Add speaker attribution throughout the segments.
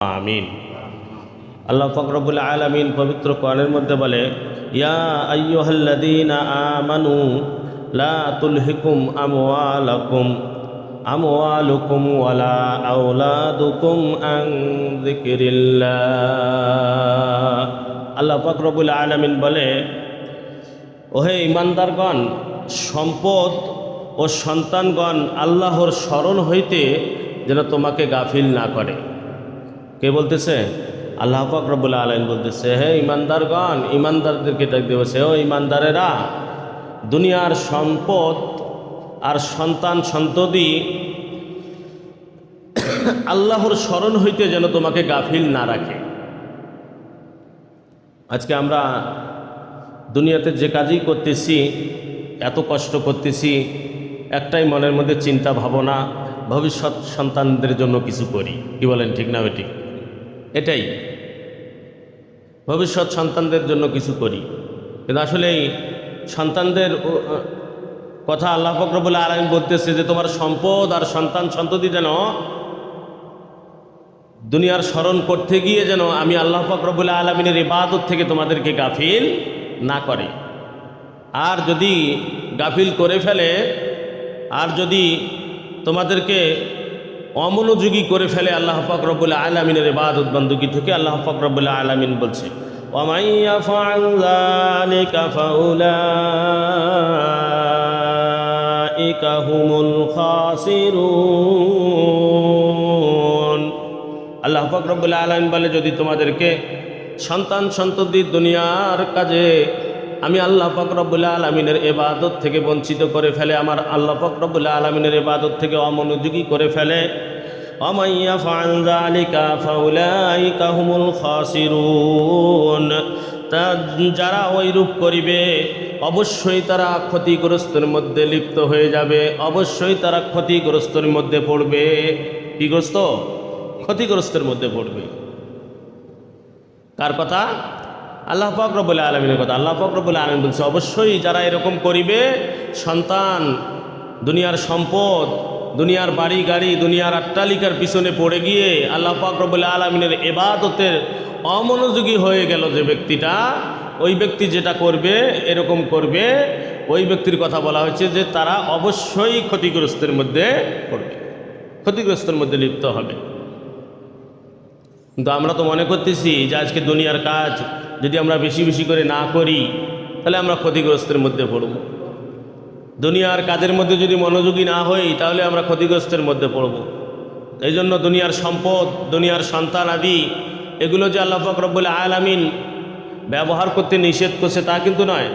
Speaker 1: আমিন। আল্লাহ ফকরবুল আলমিন পবিত্র কোরআনের মধ্যে বলে, ইয়া আইয়ুহাল্লাযীনা আমানু লা তুলহিকুম আমওয়ালাকুম, আমওয়ালুকুম ওয়ালা আওলাদুকুম আন যিকরিল্লাহ। আল্লাহ ফকরবুল আলমিন বলে, ওহে ইমানদারগণ, সম্পদ ও সন্তানগণ আল্লাহর স্মরণ হইতে যেন তোমাকে গাফিল না করে। কে বলতেছে? আল্লাহ পাক রব্বুল আলম বলতেছে, হে ইমানদারগণ ইমানদারদেরকে ডাক দিয়েছে ও ইমানদারেরা দুনিয়ার সম্পদ আর সন্তান সন্ততি আল্লাহর স্মরণ হইতে যেন তোমাকে গাফিল না রাখে। আজকে আমরা দুনিয়াতে যে কাজই করতেছি, এত কষ্ট করতেছি, একটাই মনের মধ্যে চিন্তা ভাবনা, ভবিষ্যৎ সন্তানদের জন্য কিছু করি। কি বলেন, ঠিক না বেটি এটাই। ভবিষ্যৎ সন্তানদের জন্য কিছু করি। কিন্তু আসলে সন্তানদের কথা আল্লাহ ফকরবুল আলম বলতেছে যে, তোমার সম্পদ আর সন্তান সন্ততি যেন দুনিয়ার স্মরণ করতে গিয়ে যেন আমি আল্লাহ ফকরবুল আলমিনের ইবাদত থেকে তোমাদেরকে গাফিল না করে। আর যদি গাফিল করে ফেলে, আর যদি তোমাদেরকে অমনোযোগী করে ফেলে আল্লাহ ফকরবুল্লা আলমিনের বাদত বন্দুকি থেকে আল্লাহ ফকরবুল্লা আলমিন বলছে আল্লাহ ফকরবুল্লা আলমিন বলে, যদি তোমাদেরকে সন্তান সন্ততি দুনিয়ার কাজে আমি আল্লাহ ফকরবুল আলমিনের এবাদত থেকে বঞ্চিত করে ফেলে, আমার আল্লাহ ফকরবুল আলমিনের এবাদত থেকে অমনোযোগী করে ফেলে। অমাইয়া ফালিকা ফাউলাইকা তা যারা ওই রূপ করিবে, অবশ্যই তারা ক্ষতিগ্রস্তের মধ্যে লিপ্ত হয়ে যাবে, অবশ্যই তারা ক্ষতিগ্রস্তের মধ্যে পড়বে। ক্ষতিগ্রস্ত ক্ষতিগ্রস্তের মধ্যে পড়বে। কার কথা? আল্লাহ ফকরবুল্লা আলমিনের কথা। আল্লাহ ফকরবুল্লা আলমিন বলছে, অবশ্যই যারা এরকম করিবে, সন্তান, দুনিয়ার সম্পদ, দুনিয়ার বাড়ি, গাড়ি, দুনিয়ার আট্টালিকার পিছনে পড়ে গিয়ে আল্লাহ ফকরবুল্লা আলমিনের এবাদতের অমনোযোগী হয়ে গেল যে ব্যক্তিটা, ওই ব্যক্তি যেটা করবে, এরকম করবে, ওই ব্যক্তির কথা বলা হয়েছে যে তারা অবশ্যই ক্ষতিগ্রস্তের মধ্যে পড়বে। ক্ষতিগ্রস্তের মধ্যে লিপ্ত হবে। কিন্তু আমরা তো মনে করতেছি যে আজকে দুনিয়ার কাজ যদি আমরা বেশি বেশি করে না করি, তাহলে আমরা ক্ষতিগ্রস্তের মধ্যে পড়ব। দুনিয়ার কাজের মধ্যে যদি মনোযোগী না হই, তাহলে আমরা ক্ষতিগ্রস্তের মধ্যে পড়ব। এই জন্য দুনিয়ার সম্পদ, দুনিয়ার সন্তান আদি, এগুলো যে আল্লাহ ফকরবুল আলামিন ব্যবহার করতে নিষেধ করছে তা কিন্তু নয়।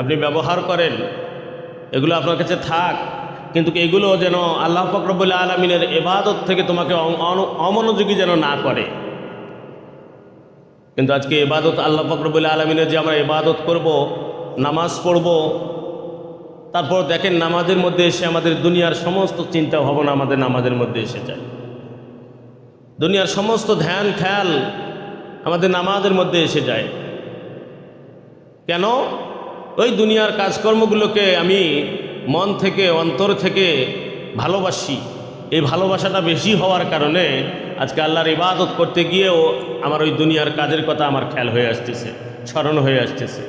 Speaker 1: আপনি ব্যবহার করেন, এগুলো আপনার কাছে থাক, কিন্তু এগুলো যেন আল্লাহ ফকরবুল আলমিনের এবাদত থেকে তোমাকে অমনোযোগী যেন না করে। কিন্তু আজকে এবাদত আল্লাহ ফকরবুল আলমিনের যে আমরা এবাদত করব, নামাজ পড়ব, তারপর দেখেন নামাজের মধ্যে এসে আমাদের দুনিয়ার সমস্ত চিন্তা ভাবনা আমাদের নামাজের মধ্যে এসে যায়। দুনিয়ার সমস্ত ধ্যান, খেয়াল আমাদের নামাজের মধ্যে এসে যায়। কেন? ওই দুনিয়ার কাজকর্মগুলোকে আমি মন থেকে, অন্তর থেকে ভালোবাসি। এই ভালোবাসাটা বেশি হওয়ার কারণে আজকে আল্লাহর ইবাদত করতে গিয়েও আমার ওই দুনিয়ার কাজের কথা আমার খেয়াল হয়ে আসতেছে, স্মরণ হয়ে আসতেছে।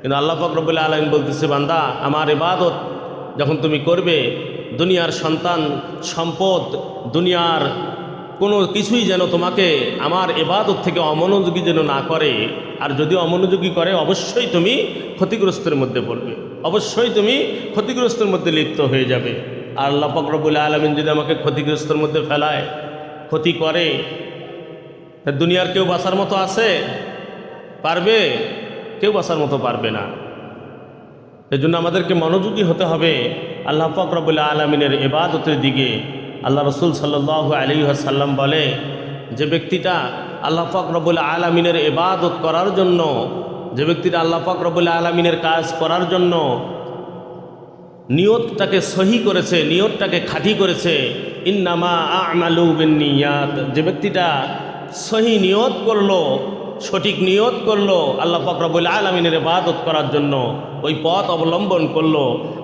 Speaker 1: কিন্তু আল্লাহ ফকরবুল্লা আলম বলতেছে, বান্দা, আমার ইবাদত যখন তুমি করবে, দুনিয়ার সন্তান, সম্পদ, দুনিয়ার কোনো কিছুই যেন তোমাকে আমার এবাদত থেকে অমনোযোগী যেন না করে, আর যদি অমনোযোগী করে, অবশ্যই তুমি ক্ষতিগ্রস্তের মধ্যে পড়বে। অবশ্যই তুমি ক্ষতিগ্রস্তের মধ্যে লিপ্ত হয়ে যাবে। আর আল্লাহ ফকরবুল আলমিন যদি আমাকে ক্ষতিগ্রস্তের মধ্যে ফেলায় ক্ষতি করে। দুনিয়ার কেউ বাঁচার মতো আছে? পারবে? কেউ বাঁচার মতো পারবে না। এই জন্য আমাদেরকে মনোযোগী হতে হবে। আল্লাহ ফকরবুল্লা আলমিনের এবাদতের দিকে। আল্লাহ রসুল সাল্লাহ আলী সাল্লাম বলে, যে ব্যক্তিটা আল্লাহ ফকরবুল আলমিনের এবাদত করার জন্য, যে ব্যক্তিটা আল্লাহ ফকরবুল আলমিনের কাজ করার জন্য নিয়তটাকে সহি করেছে, নিয়তটাকে খাঁটি করেছে। ইন্নামা আমালু বিন নিয়াত যে ব্যক্তিটা সহি নিয়ত করল, সঠিক নিয়ত করল, আল্লাহ ফকরবুল আলমিনের ইবাদত করার জন্য ওই পথ অবলম্বন করল।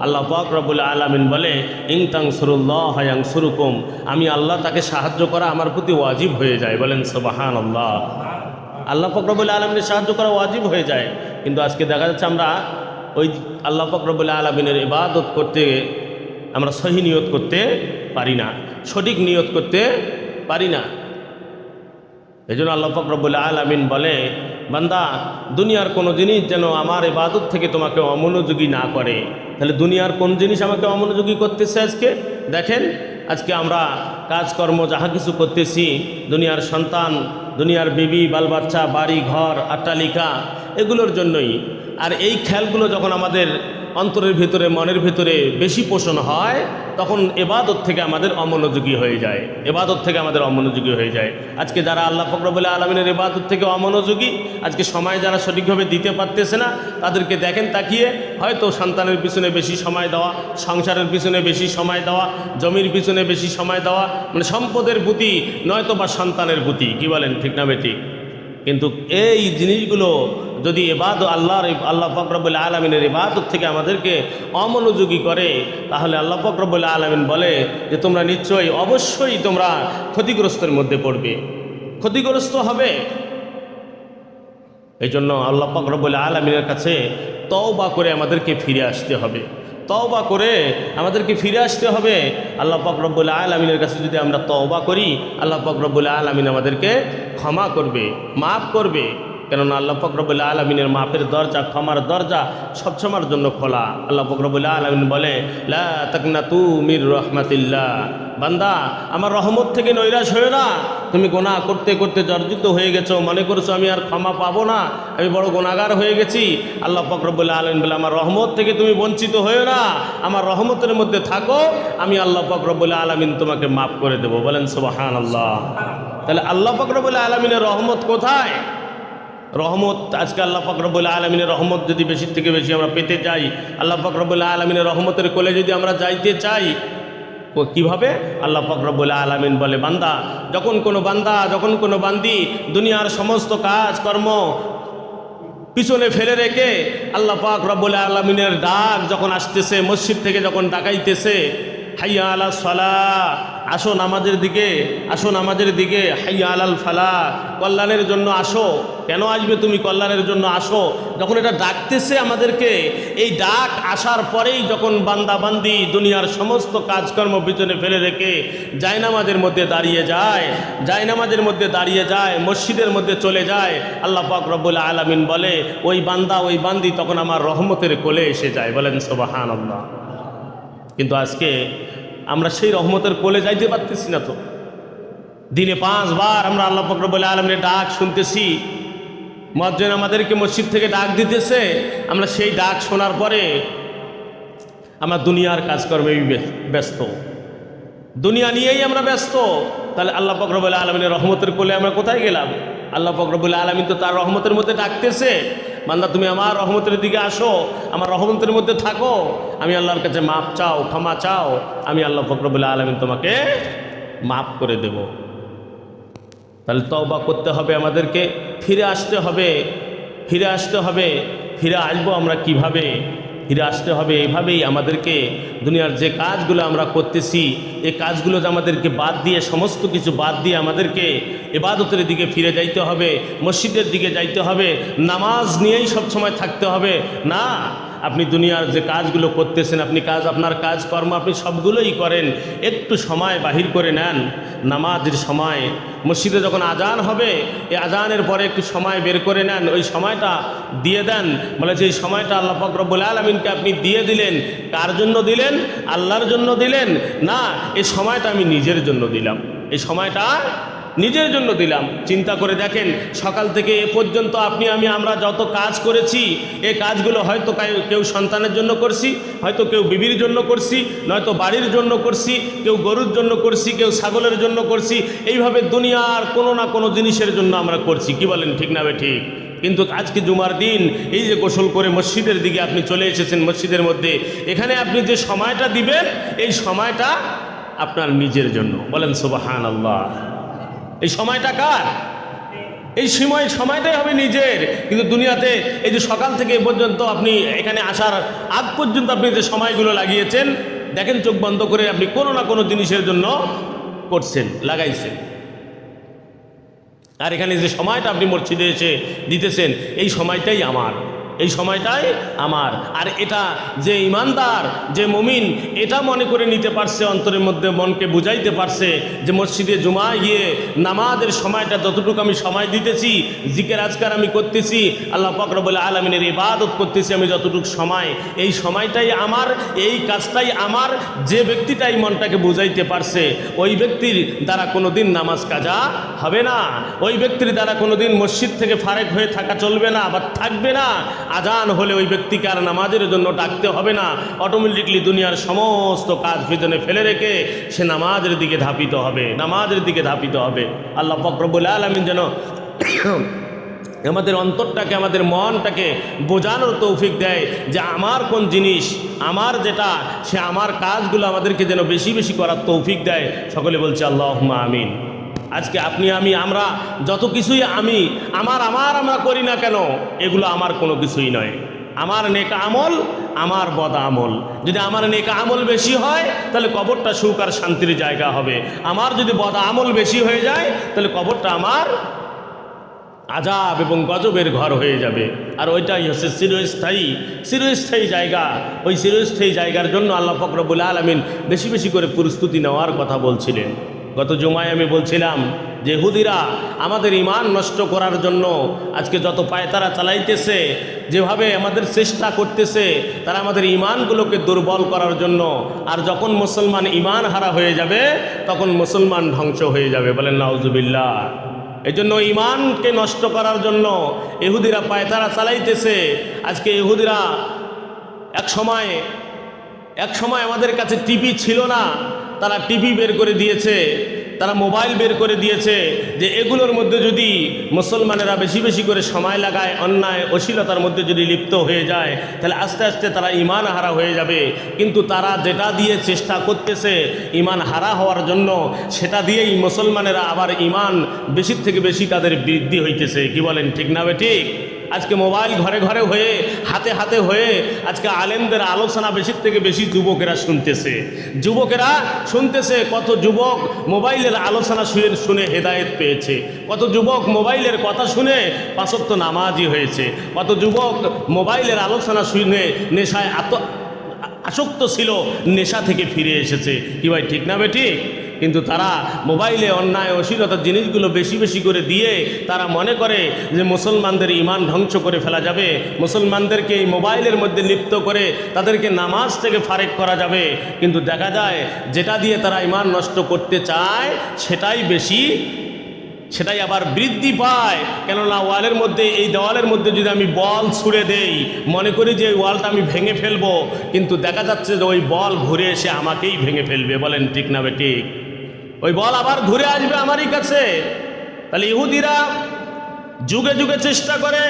Speaker 1: আল্লাহ ফকরবুল আলমিন বলে ইংতাং সুরুল্লাহ হায়াং সুরুকুম আমি আল্লাহ তাকে সাহায্য করা আমার প্রতি ওয়াজিব হয়ে যায়। বলেন সুবাহান আল্লাহ আল্লাহ ফকরবুল আলমিনের সাহায্য করা ওয়াজিব হয়ে যায়। কিন্তু আজকে দেখা যাচ্ছে আমরা ওই আল্লাহ ফকরবুল আলমিনের ইবাদত করতে আমরা সহি নিয়ত করতে পারি না, সঠিক নিয়ত করতে পারি না। এই জন্য আল্লাহ ফকরবুল আলমিন বলে, বান্দা, দুনিয়ার কোনো জিনিস যেন আমার ইবাদত থেকে তোমাকে অমনোযোগী না করে। তাহলে দুনিয়ার কোন জিনিস আমাকে অমনোযোগী করতেছে আজকে? দেখেন, আজকে আমরা কাজকর্ম যাহা কিছু করতেছি, দুনিয়ার সন্তান, দুনিয়ার বিবি বাল বাচ্চা বাড়ি, ঘর, আট্টালিকা, এগুলোর জন্যই আর এই খেয়ালগুলো যখন আমাদের অন্তরের ভিতরে, মনের ভিতরে বেশি পোষণ হয়, তখন এবাদত থেকে আমাদের অমনোযোগী হয়ে যায়। এবাদত থেকে আমাদের অমনোযোগী হয়ে যায়। আজকে যারা আল্লাহ ফকরবুল্লাহ আলমিনের এবাদত থেকে অমনোযোগী, আজকে সময় যারা সঠিকভাবে দিতে পারতেছে না, তাদেরকে দেখেন তাকিয়ে, হয়তো সন্তানের পিছনে বেশি সময় দেওয়া, সংসারের পিছনে বেশি সময় দেওয়া, জমির পিছনে বেশি সময় দেওয়া মানে সম্পদের প্রতি নয়তো বা সন্তানের প্রতি, কি বলেন ঠিক না বেঠিক কিন্তু এই জিনিসগুলো যদি এবাদ আল্লাহর আল্লাহ ফকরবুল্লা আলমিনের ইবাদত থেকে আমাদেরকে অমনোযোগী করে, তাহলে আল্লাহ ফকরবুল্লা আলমিন বলে যে তোমরা নিশ্চয়ই, অবশ্যই তোমরা ক্ষতিগ্রস্তের মধ্যে পড়বে। ক্ষতিগ্রস্ত হবে। এই জন্য আল্লাহ ফকরবুল্লা আলমিনের কাছে তওবা করে আমাদেরকে ফিরে আসতে হবে। তওবা করে আমাদেরকে ফিরে আসতে হবে। আল্লাহ ফকরবুল আলমিনের কাছে যদি আমরা তওবা করি, আল্লাহ ফকরবুল আলমিন আমাদেরকে ক্ষমা করবে, মাফ করবে। কেননা আল্লাহ ফকরবুল্লা আলমিনের মাপের দরজা, ক্ষমার দরজা সবসময়ের জন্য খোলা। আল্লাহ ফকরবুল্লা আলমিন বলে তু মির রহমাতিল্লাহ। বান্দা, আমার রহমত থেকে নৈরাশ হয়ে না। তুমি গোনা করতে করতে জর্জিত হয়ে গেছো। মনে করছ আমি আর ক্ষমা পাবো না। আমি বড় গোনাগার হয়ে গেছি। আল্লাহ ফকরবুল্লা আলমিন বলে, আমার রহমত থেকে তুমি বঞ্চিত হয়ে না। আমার রহমতের মধ্যে থাকো। আমি আল্লাহ ফকরবুল্লা আলমিন তোমাকে মাফ করে দেবো। বলেন সুবাহান আল্লাহ তাহলে আল্লাহ ফকরবুল্লা আলমিনের রহমত কোথায়? রহমত, আজকে আল্লাহ ফকরবুল্লা আলমিনের রহমত যদি বেশির থেকে বেশি আমরা পেতে চাই আল্লাহ ফকরবুল্লা আলমিনের রহমতের কোলে যদি আমরা যাইতে চাই কীভাবে? আল্লাহ ফকরবুল্লা আলমিন বলে, বান্দা, যখন কোনো বান্দা, যখন কোনো বান্দি দুনিয়ার সমস্ত কাজ, কর্ম পিছনে ফেলে রেখে আল্লাহ পাক রব্বুল আলমিনের ডাক যখন আসতেছে, মসজিদ থেকে যখন ডাকাইতেছে, হাইয়া আলা সালা, আসো নামাজের দিকে, আসো নামাজের দিকে, হাইয়া আলাল ফালা, কল্যাণের জন্য আসো। কেন আসবে তুমি কল্যাণের জন্য? আসো। যখন এটা ডাকতেছে আমাদেরকে, এই ডাক আসার পরেই যখন বান্দাবান্দি দুনিয়ার সমস্ত কাজকর্ম পিছনে ফেলে রেখে জায়নামাজের মধ্যে দাঁড়িয়ে যায়, জায়নামাজের মধ্যে দাঁড়িয়ে যায়, মসজিদের মধ্যে চলে যায়, আল্লাহ পাক রব্বুল আলমিন বলে, ওই বান্দা, ওই বান্দি তখন আমার রহমতের কোলে এসে যায়। বলেন সোবাহান আল্লাহ কিন্তু আজকে আমরা সেই রহমতের কোলে যাইতে পারতেছি না তো। দিনে পাঁচবার আমরা আল্লাহ ফকরবুল্লাহ আলমের ডাক শুনতেছি। মজ্জেন আমাদেরকে মসজিদ থেকে ডাক দিতেছে। আমরা সেই ডাক শোনার পরে আমরা দুনিয়ার কাজকর্মে ব্যস্ত। দুনিয়া নিয়েই আমরা ব্যস্ত। তাহলে আল্লাহ ফকরবুল্লাহ আলমিনের রহমতের কোলে আমরা কোথায় গেলাম? আল্লাহ ফকরবুল্লাহ আলমিন তো তার রহমতের মধ্যে ডাকতেছে। মান্দা তুমি আমার রহমতের দিকে আসো, আমার রহমতের মধ্যে থাকো। আমি আল্লাহর কাছে মাপ চাও, ক্ষমা চাও। আমি আল্লাহ ফকরবুল্লাহ আলমিন তোমাকে মাফ করে দেব। তাহলে তওবা করতে হবে আমাদেরকে, ফিরে আসতে হবে, ফিরে আসতে হবে, ফিরে আসব আমরা কীভাবে? ফিরে আসতে হবে এভাবেই আমাদেরকে দুনিয়ার যে কাজগুলো আমরা করতেছি এই কাজগুলো আমাদেরকে বাদ দিয়ে, সমস্ত কিছু বাদ দিয়ে আমাদেরকে এবাদতের দিকে ফিরে যাইতে হবে, মসজিদের দিকে যাইতে হবে, নামাজ নিয়েই সবসময় থাকতে হবে। না আপনি দুনিয়ার যে কাজগুলো করতেছেন, আপনি কাজ, আপনার কাজ কর্ম আপনি সবগুলোই করেন, একটু সময় বাহির করে নেন। নামাজের সময়, মসজিদে যখন আজান হবে, এই আজানের পরে একটু সময় বের করে নেন, ওই সময়টা দিয়ে দেন। বলে যে এই সময়টা আল্লাহ ফকরবুল আলমিনকে আপনি দিয়ে দিলেন। কার জন্য দিলেন? আল্লাহর জন্য দিলেন। না, এই সময়টা আমি নিজের জন্য দিলাম। এই সময়টা নিজের জন্য দিলাম। চিন্তা করে দেখেন, সকাল থেকে এ পর্যন্ত আপনি, আমি, আমরা যত কাজ করেছি এই কাজগুলো হয়তো কেউ সন্তানের জন্য করছি, হয়তো কেউ বিবির জন্য করছি, নয়তো বাড়ির জন্য করছি, কেউ গরুর জন্য করছি, কেউ ছাগলের জন্য করছি। এইভাবে দুনিয়ার কোনো না কোনো জিনিসের জন্য আমরা করছি। কি বলেন, ঠিক না ঠিক? কিন্তু আজকে জুমার দিন, এই যে গোসল করে মসজিদের দিকে আপনি চলে এসেছেন মসজিদের মধ্যে, এখানে আপনি যে সময়টা দিবেন, এই সময়টা আপনার নিজের জন্য। বলেন সুবাহান আল্লাহ এই সময়টা কার? এই সময় সময়টাই হবে নিজের। কিন্তু দুনিয়াতে এই যে সকাল থেকে পর্যন্ত আপনি এখানে আসার আগ পর্যন্ত আপনি যে সময়গুলো লাগিয়েছেন, দেখেন চোখ বন্ধ করে আপনি কোনো না কোনো জিনিসের জন্য করছেন লাগাইছেন। আর এখানে যে সময়টা আপনি মসজিদে এসে দিতেছেন, এই সময়টাই আমার। এই সময়টাই আমার। আর এটা যে ইমানদার, যে মমিন, এটা মনে করে নিতে পারছে, অন্তরের মধ্যে মনকে বুঝাইতে পারছে যে মসজিদে জুমায় গিয়ে নামাজের সময়টা যতটুকু আমি সময় দিতেছি, জিকের আজকার আমি করতেছি, আল্লাহ ফকর বলে আলমিনের ইবাদত করতেছি আমি যতটুকু সময়, এই সময়টাই আমার, এই কাজটাই আমার, যে ব্যক্তিটাই মনটাকে বুঝাইতে পারছে, ওই ব্যক্তির দ্বারা কোনোদিন নামাজ কাজা হবে না। ওই ব্যক্তির দ্বারা কোনোদিন মসজিদ থেকে ফারেক হয়ে থাকা চলবে না বা থাকবে না। আজান হলে ওই ব্যক্তিকে আর নামাজের জন্য ডাকতে হবে না। অটোমেটিকলি দুনিয়ার সমস্ত কাজ পিছনে ফেলে রেখে সে নামাজের দিকে ধাপিত হবে, নামাজের দিকে ধাপিত হবে। আল্লাহ ফকরবুল আলমিন যেন আমাদের অন্তরটাকে, আমাদের মনটাকে বোঝানোর তৌফিক দেয় যে আমার কোন জিনিস, আমার যেটা, সে আমার কাজগুলো আমাদেরকে যেন বেশি বেশি করার তৌফিক দেয়। সকলে বলছে আল্লাহ আমিন। আজকে আপনি, আমি, আমরা, যত কিছুই আমি, আমার আমার, আমরা করি না কেন, এগুলো আমার কোনো কিছুই নয়। আমার নেক আমল, আমার বদ আমল। যদি আমার নেক আমল বেশি হয়, তাহলে কবরটা সুখ আর শান্তির জায়গা হবে। আমার যদি বদ আমল বেশি হয়ে যায়, তাহলে কবরটা আমার আজাব এবং গজবের ঘর হয়ে যাবে। আর ওইটাই হচ্ছে চিরস্থায়ী চিরস্থায়ী জায়গা। ওই চিরস্থায়ী জায়গার জন্য আল্লাহ ফকরবুল আলমিন বেশি বেশি করে প্রস্তুতি নেওয়ার কথা বলছিলেন। গত জুমায় আমি বলছিলাম যে, হুদিরা, আমাদের ইমান নষ্ট করার জন্য আজকে যত পায়তারা চালাইতেছে, যেভাবে আমাদের চেষ্টা করতেছে, তারা আমাদের ইমানগুলোকে দুর্বল করার জন্য। আর যখন মুসলমান ইমান হারা হয়ে যাবে, তখন মুসলমান ধ্বংস হয়ে যাবে। বলেন, নাউজুবিল্লাহ। এই জন্য ইমানকে নষ্ট করার জন্য এহুদিরা পায়তারা চালাইতেছে। আজকে এহুদিরা এক সময় এক সময় আমাদের কাছে টিভি ছিল না। তারা টিভি বের করে দিয়েছে, তারা মোবাইল বের করে দিয়েছে, যে এগুলোর মধ্যে যদি মুসলমানেরা বেশি বেশি করে সময় লাগায়, অন্যায়, অশ্লীলতার মধ্যে যদি লিপ্ত হয়ে যায়, তাহলে আস্তে আস্তে তারা ইমান হারা হয়ে যাবে। কিন্তু তারা যেটা দিয়ে চেষ্টা করতেছে ইমান হারা হওয়ার জন্য, সেটা দিয়েই মুসলমানেরা আবার ইমান বেশির থেকে বেশি তাদের বৃদ্ধি হইতেছে। কি বলেন, ঠিক না ঠিক? আজকে মোবাইল ঘরে ঘরে হয়ে, হাতে হাতে হয়ে আজকে আলেমদের আলোচনা বেশির থেকে বেশি যুবকেরা শুনতেছে। যুবকেরা শুনতেছে কত যুবক মোবাইলের আলোচনা শুনে শুনে হেদায়েত পেয়েছে। কত যুবক মোবাইলের কথা শুনে পাঁচত্ব নামাজি হয়েছে। কত যুবক মোবাইলের আলোচনা শুনে নেশায় আত, আসক্ত ছিল, নেশা থেকে ফিরে এসেছে। কি ভাই, ঠিক না বে ঠিক? কিন্তু তারা মোবাইলে অন্যায় অশ্লীলতার জিনিসগুলো বেশি বেশি করে দিয়ে তারা মনে করে যে মুসলমানদের ইমান ধ্বংস করে ফেলা যাবে। মুসলমানদেরকে এই মোবাইলের মধ্যে লিপ্ত করে তাদেরকে নামাজ থেকে ফারেক করা যাবে। কিন্তু দেখা যায়, যেটা দিয়ে তারা ইমান নষ্ট করতে চায়, সেটাই বেশি, সেটাই আবার বৃদ্ধি পায়। কেননা ওয়ালের মধ্যে, এই দেওয়ালের মধ্যে যদি আমি বল ছুঁড়ে দেই, মনে করি যে ওই ওয়ালটা আমি ভেঙে ফেলব। কিন্তু দেখা যাচ্ছে যে ওই বল ঘুরে এসে আমাকেই ভেঙে ফেলবে। বলেন ঠিক না বে ঠিক? ওই বল আবার ঘুরে আসবে আমারই কাছে। তাহলে ইহুদিরা যুগে যুগে চেষ্টা করে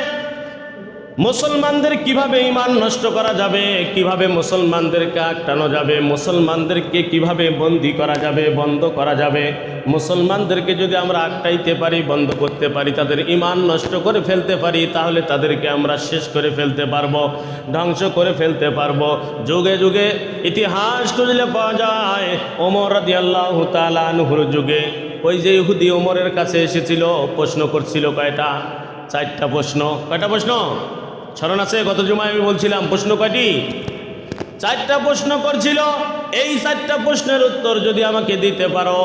Speaker 1: মুসলমানদের কীভাবে ইমান নষ্ট করা যাবে? কীভাবে মুসলমানদেরকে আটকানো যাবে? মুসলমানদেরকে কীভাবে বন্দি করা যাবে? বন্ধ করা যাবে? মুসলমানদেরকে যদি আমরা আটকাইতে পারি, বন্ধ করতে পারি, তাদের ইমান নষ্ট করে ফেলতে পারি, তাহলে তাদেরকে আমরা শেষ করে ফেলতে পারব, ধ্বংস করে ফেলতে পারব। যুগে যুগে ইতিহাস খুঁজলে পাওয়া যায়, ওমর রাদিয়াল্লাহু তাআলা আনহুর যুগে। ওই যে ইহুদি ওমরের কাছে এসেছিল, প্রশ্ন করছিল কয়টা? চারটা প্রশ্ন। কয়টা প্রশ্ন? স্মরণ আছে? গত জুমায় আমি বলছিলাম, প্রশ্ন কয়টি? চারটা প্রশ্ন করছিল। এই চারটা প্রশ্নের উত্তর যদি আমাকে দিতে পারো,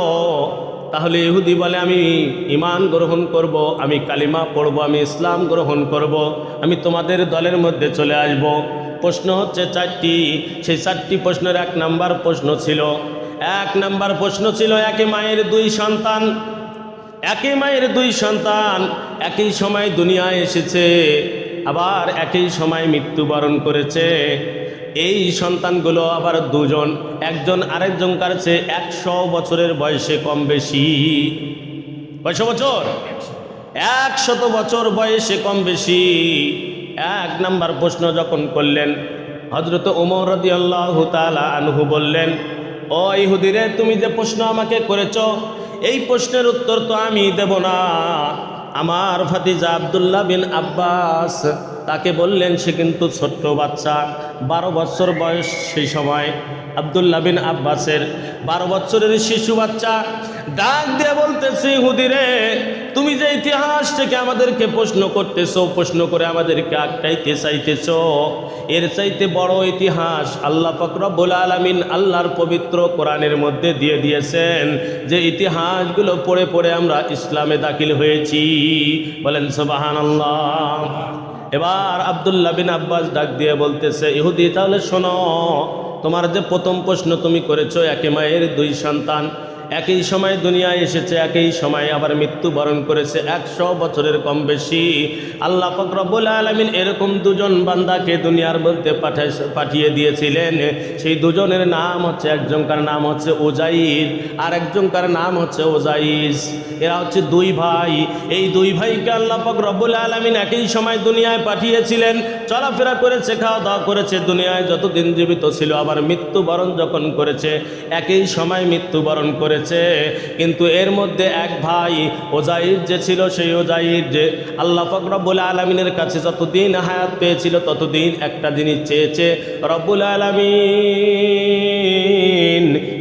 Speaker 1: তাহলে ইহুদি বলে, আমি ইমান গ্রহণ করব, আমি কালিমা পড়ব, আমি ইসলাম গ্রহণ করব, আমি তোমাদের দলের মধ্যে চলে আসব। প্রশ্ন হচ্ছে চারটি। সেই চারটি প্রশ্নের এক নাম্বার প্রশ্ন ছিল। এক নাম্বার প্রশ্ন ছিল, একে মায়ের দুই সন্তান একই মায়ের দুই সন্তান, একই সময় দুনিয়ায় এসেছে আবার একই সময় মৃত্যুবরণ করেছে। এই সন্তানগুলো আবার দুজন, একজন আরেকজন কাছে একশো বছরের বয়সে কম বেশি। কয়শো বছর? একশত বছর বয়সে কম বেশি। এক নাম্বার প্রশ্ন যখন করলেন হজরত রদি আল্লাহ আনহু বললেন, ও ইহুদিরে, তুমি যে প্রশ্ন আমাকে করেছ, এই প্রশ্নের উত্তর তো আমি দেব না। আমার ফাতিজা আবদুল্লাহ বিন আব্বাস তাকে বললেন, সে কিন্তু ছোট্ট বাচ্চা, বারো বছর বয়স সেই সময়। আবদুল্লাহ বিন আব্বাসের বারো বছরের শিশু বাচ্চা ডাক দিয়ে বলতেছি, হুদিরে, তুমি যে ইতিহাস থেকে আমাদেরকে প্রশ্ন করতেছো, প্রশ্ন করে আমাদেরকে আটকাইতে চাইতেছ, এর চাইতে বড় ইতিহাস আল্লাহ ফকরবুল আলমিন আল্লাহর পবিত্র কোরআনের মধ্যে দিয়ে দিয়েছেন, যে ইতিহাসগুলো পড়ে পড়ে আমরা ইসলামে দাখিল হয়েছি। বলেন সোবাহান আল্লাহ এবার আবদুল্লা বিন আব্বাস ডাক দিয়ে বলতেছে, ইহুদি, তাহলে শোনো, তোমার যে প্রথম প্রশ্ন তুমি করেছ, একে মায়ের দুই সন্তান। একই সময় দুনিয়ায় এসেছে, একই সময় আবার মৃত্যুবরণ করেছে, একশো বছরের কম বেশি। আল্লাহ ফকরবুল আলমিন এরকম দুজন বান্দাকে দুনিয়ার মধ্যে পাঠাই পাঠিয়ে দিয়েছিলেন। সেই দুজনের নাম হচ্ছে, একজনকার নাম হচ্ছে ওজাইর আর একজনকার নাম হচ্ছে ওজাইস এরা হচ্ছে দুই ভাই। এই দুই ভাইকে আল্লাহ ফকরবুল আলমিন একই সময় দুনিয়ায় পাঠিয়েছিলেন। চলাফেরা করেছে খাওয়া দাওয়া করেছে, দুনিয়ায় যতদিন জীবিত ছিল, আবার মৃত্যুবরণ যখন করেছে, একই সময় মৃত্যুবরণ করেছে। কিন্তু এর মধ্যে এক ভাই, ওজাইর যে ছিল সেই ওজাইর যে আল্লাহ ফকরবুল আলমিনের কাছে যতদিন হায়াত পেয়েছিল, ততদিন একটা জিনিস চেয়েছে, রব্বুল আলমিন,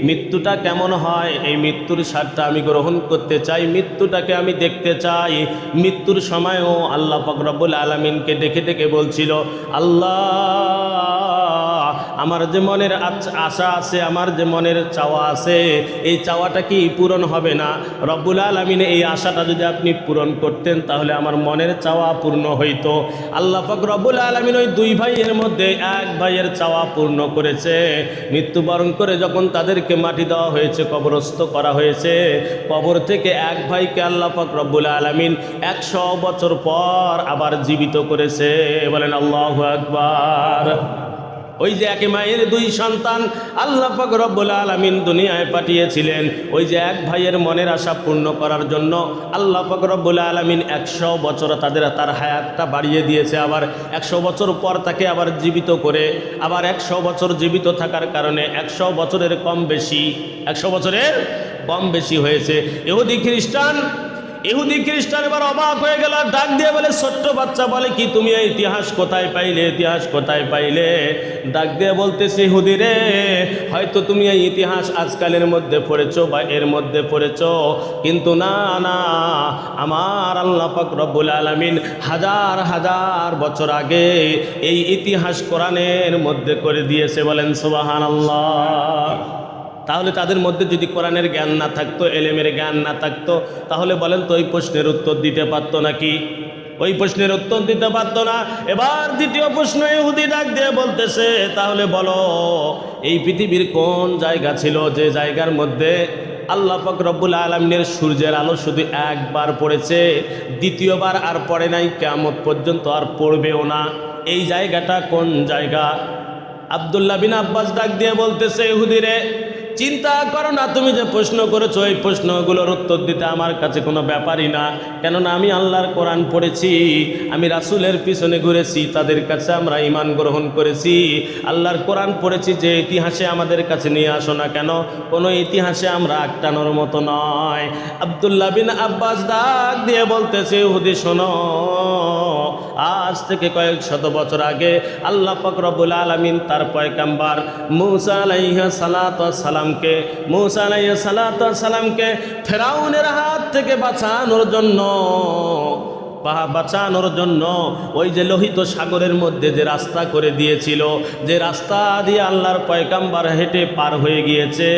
Speaker 1: মৃত্যুটা কেমন হয়? এই মৃত্যুর স্বাদটা আমি গ্রহণ করতে চাই, মৃত্যুটাকে আমি দেখতে চাই। মৃত্যুর সময়ও আল্লাহ ফকরবুল আলমিনকে ডেকে ডেকে বলছিল, আল্লাহ আমার যে মনের আশা আছে, আমার যে মনের চাওয়া আছে, এই চাওয়াটা কি পূরণ হবে না? রব্বুল আলমিনে এই আশাটা যদি আপনি পূরণ করতেন, তাহলে আমার মনের চাওয়া পূর্ণ হইতো। আল্লাহ পাক রব্বুল আলমিন ওই দুই ভাইয়ের মধ্যে এক ভাইয়ের চাওয়া পূর্ণ করেছে। মৃত্যুবরণ করে যখন তাদেরকে মাটি দেওয়া হয়েছে, কবরস্থ করা হয়েছে, কবর থেকে এক ভাইকে আল্লাহ পাক রব্বুল আলমিন একশো বছর পর আবার জীবিত করেছে। বলেন, আল্লাহ আকবার। ওই যে একে মায়ের দুই সন্তান আল্লাহ পাক রব্বুল আলামিন দুনিয়ায় পাঠিয়েছিলেন। ওই যে এক ভাইয়ের মনের আশা পূর্ণ করার জন্য আল্লাহ পাক রব্বুল আলামিন একশো বছর তাদের, তার হায়াতটা বাড়িয়ে দিয়েছে। আবার একশো বছর পর তাকে আবার জীবিত করে, আবার একশো বছর জীবিত থাকার কারণে একশো বছরের কম বেশি, একশো বছরের কম বেশি হয়েছে। এহুদি খ্রিস্টান ইহুদি খ্রিস্টান এবার অবাক হয়ে গেল ডাক দিয়ে বলে, ছোট্ট বাচ্চা, বলে কি তুমি ইতিহাস কোথায় পাইলে, ইতিহাস কোথায় পাইলে? ডাক দিয়ে বলতেছে, ইহুদি রে, হয়তো তুমি এই ইতিহাস আজকালের মধ্যে পড়েছ বা এর মধ্যে পড়েছ, কিন্তু না না, আমার আল্লাহ পাক রব্বুল আলামিন হাজার হাজার বছর আগে এই ইতিহাস কোরআনের মধ্যে করে দিয়েছে, বলেন সুবাহান আল্লাহ তাহলে তাদের মধ্যে যদি কোরআনের জ্ঞান না থাকতো, এলেমের জ্ঞান না থাকতো, তাহলে বলেন তো ওই প্রশ্নের উত্তর দিতে পারতো নাকি? ওই প্রশ্নের উত্তর দিতে পারতো না। এবার দ্বিতীয় প্রশ্ন ইহুদি ডাক দিয়ে বলতেছে, তাহলে বলো, এই পৃথিবীর কোন জায়গা ছিল যে জায়গার মধ্যে আল্লাহ রব্বুল আলমিনের সূর্যের আলো শুধু একবার পড়েছে, দ্বিতীয়বার আর পড়ে নাই কেমন পর্যন্ত আর পড়বেও না? এই জায়গাটা কোন জায়গা? আবদুল্লাহ বিন আব্বাস ডাক দিয়ে বলতেছে, ইহুদিরে চিন্তা করো না, তুমি যে প্রশ্ন করেছ, এই প্রশ্নগুলোর উত্তর দিতে আমার কাছে কোনো ব্যাপারই না। কেননা আমি আল্লাহর কোরআন পড়েছি, আমি রাসূলের পিছনে ঘুরেছি, তাদের কাছে আমরা ইমান গ্রহণ করেছি। আল্লাহর কোরআন পড়েছি যে ইতিহাসে আমাদের কাছে নিয়ে আসো না কেন, কোনো ইতিহাসে আমরা আটটানোর মতো নয়। আবদুল্লাহ বিন আব্বাস ডাক দিয়ে বলতেছে, হুদি শোনো। আজ থেকে কয়েক শত বছর আগে আল্লাহ ফকরবুল আলমিন তার পয়কাম্বার মৌসা আলাইহা সালাত সালামকে মৌসা আলাইহা সালাত সালামকে ফেরাউনের হাত থেকে বাঁচানোর জন্য বাঁচানোর জন্য ওই যে লোহিত সাগরের মধ্যে যে রাস্তা করে দিয়েছিল, যে রাস্তা দিয়ে আল্লাহর পয়কাম্বার হেঁটে পার হয়ে গিয়েছে,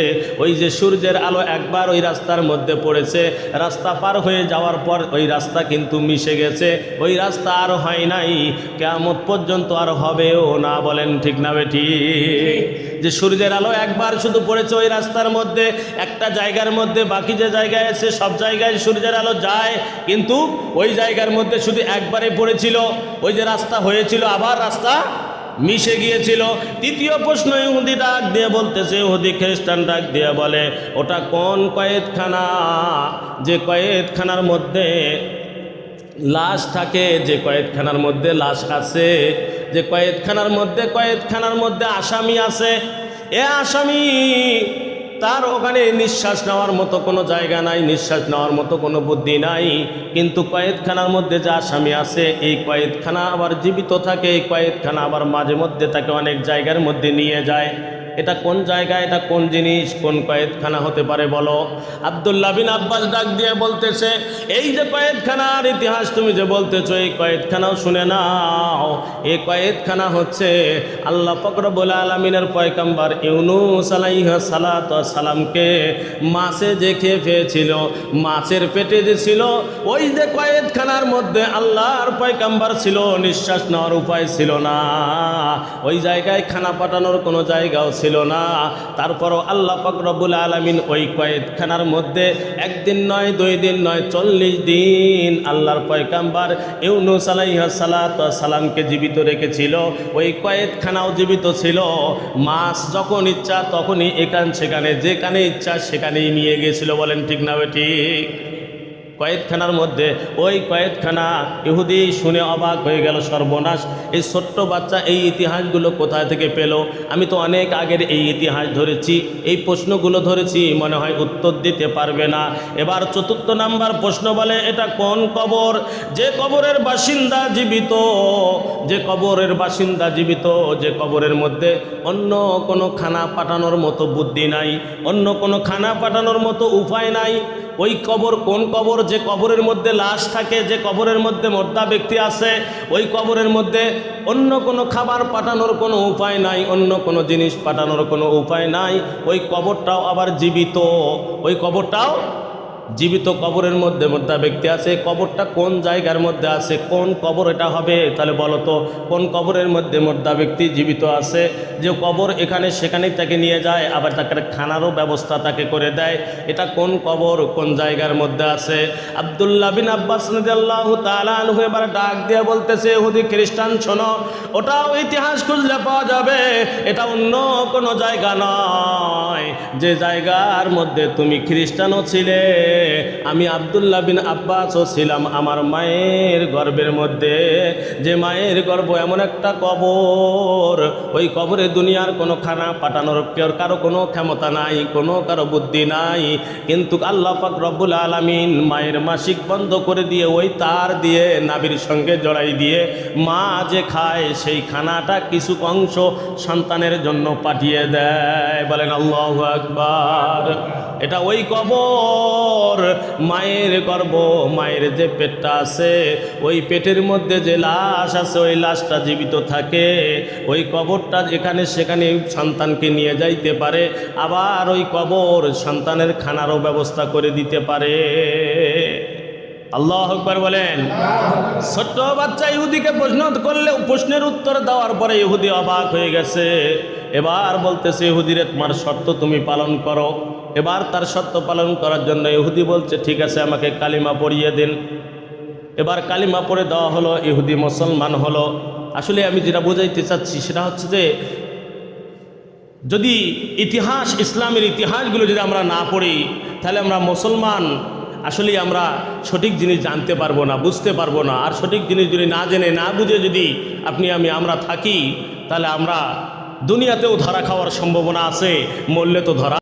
Speaker 1: ওই যে সূর্যের আলো একবার ওই রাস্তার মধ্যে পড়েছে, রাস্তা পার হয়ে যাওয়ার পর ওই রাস্তা কিন্তু মিশে গেছে, ওই রাস্তা আর হয় নাই কেমন পর্যন্ত আর হবেও না বলেন ঠিক না বেটি যে সূর্যের আলো একবার শুধু পড়েছে ওই রাস্তার মধ্যে, একটা জায়গার মধ্যে, বাকি যে জায়গায় আছে সব জায়গায় সূর্যের আলো যায়, কিন্তু ওই জায়গার মধ্যে শুধু একবারে পড়েছিল, ওই যে রাস্তা হয়েছিল, আবার রাস্তা মিশে গিয়েছিল। তৃতীয় প্রশ্ন, ইহুদি ডাক দিয়ে বলতেছে, ইহুদি খ্রিস্টান ডাক দিয়ে বলে, ওটা কোন কয়েদখানা? যে কয়েদখানার মধ্যে লাশ থাকে, যে কয়েদখানার মধ্যে লাশ আছে, যে কয়েদখানার মধ্যে কয়েদখানার মধ্যে আসামি আছে। এ আসামি তার ওখানে নিঃশ্বাস নেওয়ার মতো কোনো জায়গা নাই, নিঃশ্বাস নেওয়ার মতো কোনো বুদ্ধি নাই। কিন্তু কয়েদখানার মধ্যে যে আসামি আছে, এই কয়েদখানা আবার জীবিত থাকে, এই কয়েদখানা আবার মাঝে মধ্যে তাকে অনেক জায়গার মধ্যে নিয়ে যায়। এটা কোন জায়গা এটা কোন জিনিস, কোন কয়েদখানা হতে পারে বলো। আবদুল্লাহ বিন আব্বাস ডাক দিয়ে বলতেছে, এই যে কয়েদখানার ইতিহাস তুমি যে বলতেছো, এই কয়েদখানাও শুনে নাও। এই কয়েদখানা হচ্ছে আল্লাহ ফকরবুল আলমিনের পয়কাম্বার ইউনুস আলাইহা সালাত সালামকে মাছে যে খেয়ে পেয়েছিল মাছের পেটে যে ছিল, ওই যে কয়েদখানার মধ্যে আল্লাহর পয়কাম্বার ছিল, নিঃশ্বাস নেওয়ার উপায় ছিল না। ওই জায়গায় খানা পাঠানোর কোনো জায়গাও ছিল না। তারপরও আল্লাহ ফকরবুল আলমিন ওই কয়েদখানার মধ্যে একদিন নয়, দুই দিন নয়, চল্লিশ দিন আল্লাহর পয়কাম্বার ইউনুস আলাইহা সালাত সালামকে জীবিত রেখেছিল। ওই কয়েদখানাও জীবিত ছিল। মাছ যখন ইচ্ছা তখনই এখান সেখানে যেখানে ইচ্ছা সেখানেই নিয়ে গেছিল বলেন ঠিক না ঠিক? কয়েদখানার মধ্যে ওই কয়েদখানা ইহুদি শুনে অবাক হয়ে গেল সর্বনাশ। এই ছোট্ট বাচ্চা এই ইতিহাসগুলো কোথায় থেকে পেল? আমি তো অনেক আগের এই ইতিহাস ধরেছি, এই প্রশ্নগুলো ধরেছি, মনে হয় উত্তর দিতে পারবে না। এবার চতুর্থ নাম্বার প্রশ্ন বলে, এটা কোন কবর? যে কবরের বাসিন্দা জীবিত, যে কবরের বাসিন্দা জীবিত, যে কবরের মধ্যে অন্য কোনো খানা পাঠানোর মতো বুদ্ধি নাই, অন্য কোনো খানা পাঠানোর মতো উপায় নাই। ওই কবর কোন কবর? যে কবরের মধ্যে লাশ থাকে, যে কবরের মধ্যে মর্দা ব্যক্তি আছে, ওই কবরের মধ্যে অন্য কোনো খাবার পাঠানোর কোনো উপায় নাই, অন্য কোনো জিনিস পাঠানোর কোনো উপায় নাই। ওই কবরটাও আবার জীবিত। ওই কবরটাও জীবিত কবরের মধ্যে মধ্যে ব্যক্তি আছে, কবরটা কোন জায়গার মধ্যে আছে, কোন কবর এটা হবে, তাহলে বলো তো, কোন কবরের মধ্যে মধ্যা ব্যক্তি জীবিত আছে? যে কবর এখানে সেখানেই তাকে নিয়ে যায়, আবার তাকে খানারও ব্যবস্থা তাকে করে দেয়, এটা কোন কবর, কোন জায়গার মধ্যে আছে? আবদুল্লাহ বিন আব্বাস আল্লাহ তালু এবার ডাক দিয়ে বলতেছে হুদি খ্রিস্টান, শোনো, ওটাও ইতিহাস খুঁজলে পাওয়া যাবে, এটা অন্য কোনো জায়গা নয়, যে জায়গার মধ্যে তুমি খ্রিস্টানও ছিলে। আমি আবদুল্লাহ বিন আব্বাসও ছিলাম আমার মায়ের গর্বের মধ্যে। যে মায়ের গর্ব এমন একটা কবর, ওই কবরে দুনিয়ার কোনো খানা পাঠানোর কেউ কারও কোনো ক্ষমতা নাই, কোনো কারও বুদ্ধি নাই। কিন্তু আল্লাহ পাক রব্বুল আলমিন মায়ের মাসিক বন্ধ করে দিয়ে, ওই তার দিয়ে নাবির সঙ্গে জড়াই দিয়ে, মা যে খায় সেই খানাটা কিছু অংশ সন্তানের জন্য পাঠিয়ে দেয়। বলেন আল্লাহ আকবার। এটা ওই কবর মায়ের গর্ব, মায়ের যে পেটটা আছে, ওই পেটের মধ্যে যে লাশ আছে, ওই লাশটা জীবিত থাকে। ওই কবরটা এখানে সেখানে সন্তানকে নিয়ে যাইতে পারে, আবার ওই কবর সন্তানের খানারও ব্যবস্থা করে দিতে পারে। আল্লাহ আকবার বলেন। ছোট্ট বাচ্চা ইহুদিকে প্রশ্ন করলে, প্রশ্নের উত্তর দেওয়ার পরে ইহুদি অবাক হয়ে গেছে। এবার বলতেছে, ইহুদিরে, তোমার শর্ত তুমি পালন করো। এবার তার শর্ত পালন করার জন্য ইহুদি বলছে, ঠিক আছে, আমাকে কালিমা পড়িয়ে দিন। এবার কালিমা পড়ে দেওয়া হলো, ইহুদি মুসলমান হলো। আসলে আমি যেটা বোঝাইতে চাচ্ছি সেটা হচ্ছে যে, যদি ইতিহাস, ইসলামের ইতিহাসগুলো যদি আমরা না পড়ি, তাহলে আমরা মুসলমান আসলে আমরা সঠিক জিনিস জানতে পারব না, বুঝতে পারব না। আর সঠিক জিনিস যদি না জেনে, না বুঝে যদি আপনি, আমি, আমরা থাকি, তাহলে আমরা দুনিয়াতেও ধরা খাওয়ার সম্ভাবনা আছে, মরলে তো ধরা